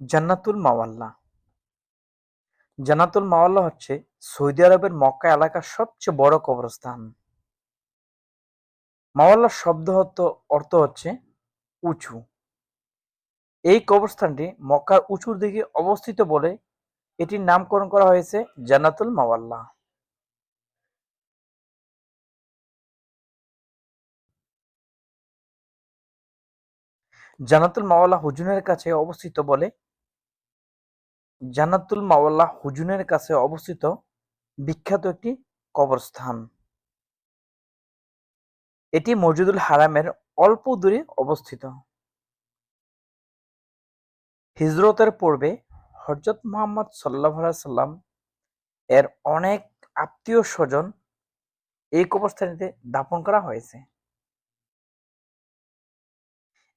জান্নাতুল মাওয়াল্লা। জান্নাতুল মাওয়াল্লা হচ্ছে সৌদি আরবের মক্কা এলাকার সবচেয়ে বড় কবরস্থান। মাওয়াল্লা শব্দ অর্থ হচ্ছে উঁচু। এই কবরস্থানটি মক্কার উঁচুর দিকে অবস্থিত বলে এটির নামকরণ করা হয়েছে জান্নাতুল মাওয়াল্লা। জান্নাতুল মাওয়াল্লা হুজুনের কাছে অবস্থিত বলে জান্নাতুল মাওয়াল্লা হুজুনের কাছে অবস্থিত বিখ্যাত একটি কবরস্থান। এটি মসজিদুল হারামের অল্প দূরে অবস্থিত। হিজরতের পূর্বে হজরত মোহাম্মদ সাল্লাহ সাল্লাম এর অনেক আত্মীয় স্বজন এই কবরস্থানীতে দাপন করা হয়েছে।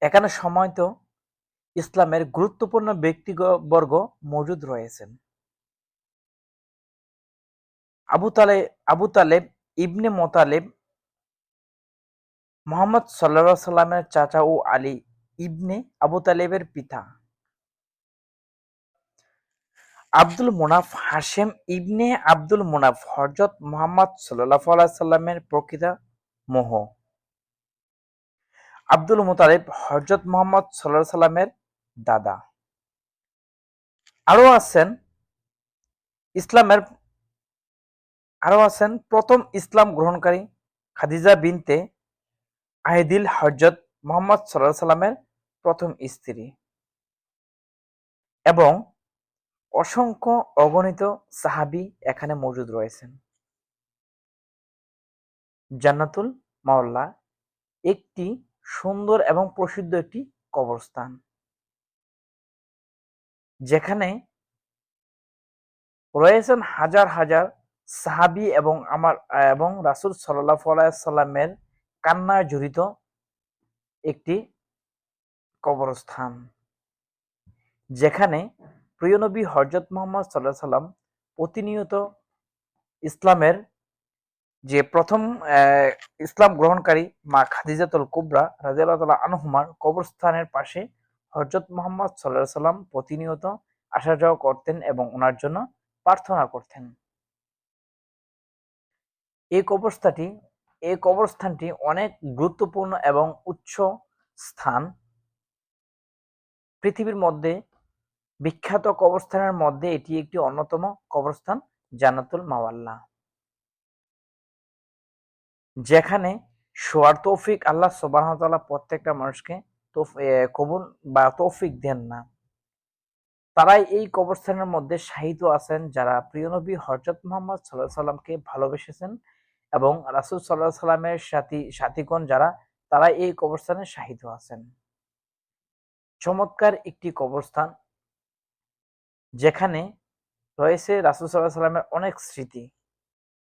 এখানে সময়ত ইসলামের গুরুত্বপূর্ণ ব্যক্তিবর্গ মজুদ রয়েছেন। আবু তালে, আবু তালেব, ইবনে মোতালেব, মোহাম্মদ সাল্লা সাল্লামের চাচা ও আলী ইবনে আবু তালেবের পিতা। আব্দুল মুনাফ হাশেম ইবনে আব্দুল মুনাফ হরজত মোহাম্মদ সাল্লাহ সাল্লামের প্রকৃত মোহ। আব্দুল মুতালিব হরজত মোহাম্মদ সাল্লাহ সাল্লামের দাদা। আরও আছেন ইসলামের, আরও আছেন প্রথম ইসলাম গ্রহণকারী খাদিজা বিনতে আহিদিল হরজত মোহাম্মদ সাল্লাহ সাল্লামের প্রথম স্ত্রী এবং অসংখ্য অগণিত সাহাবি এখানে মজুদ রয়েছেন। জান্নাতুল মাওল্লা একটি সুন্দর এবং প্রসিদ্ধ একটি কবরস্থান। যেখানে রয়েছেন হাজার হাজার সাহাবি এবং আমার, এবং রাসুল সাল্লাহ সাল্লামের কান্নায় জড়িত একটি কবরস্থান। যেখানে প্রিয় নবী হরজত মোহাম্মদ সাল্লাহ সাল্লাম প্রতিনিয়ত ইসলামের যে প্রথম ইসলাম গ্রহণকারী মা খাদিজাতুল কুবরা রাজিয়াল্লাহ আনহুমার কবরস্থানের পাশে হরজত মোহাম্মদ সাল্লাহ সাল্লাম প্রতিনিয়ত আসা যাওয়া করতেন এবং ওনার জন্য প্রার্থনা করতেন। এই কবরস্থানটি এই কবরস্থানটি অনেক গুরুত্বপূর্ণ এবং উচ্চ স্থান। পৃথিবীর মধ্যে, বিখ্যাত কবরস্থানের মধ্যে এটি একটি অন্যতম কবরস্থান, জান্নাতুল মাওয়াল্লা। যেখানে শোয়ার তৌফিক আল্লাহ সুবাহ প্রত্যেকটা মানুষকে কবুল বা তৌফিক দেন না। তারাই এই কবরস্থানের মধ্যে শাহিদ আছেন যারা প্রিয় নবী হজরত মোহাম্মদ সাল্লাহ সাল্লামকে ভালোবেসেছেন এবং রাসুল সাল্লাহ সাল্লামের সাথী, সাথীগণ যারা তারা এই কবরস্থানে শাহিদ আছেন। চমৎকার একটি কবরস্থান যেখানে রয়েছে রাসুল সাল্লাহ সাল্লামের অনেক স্মৃতি।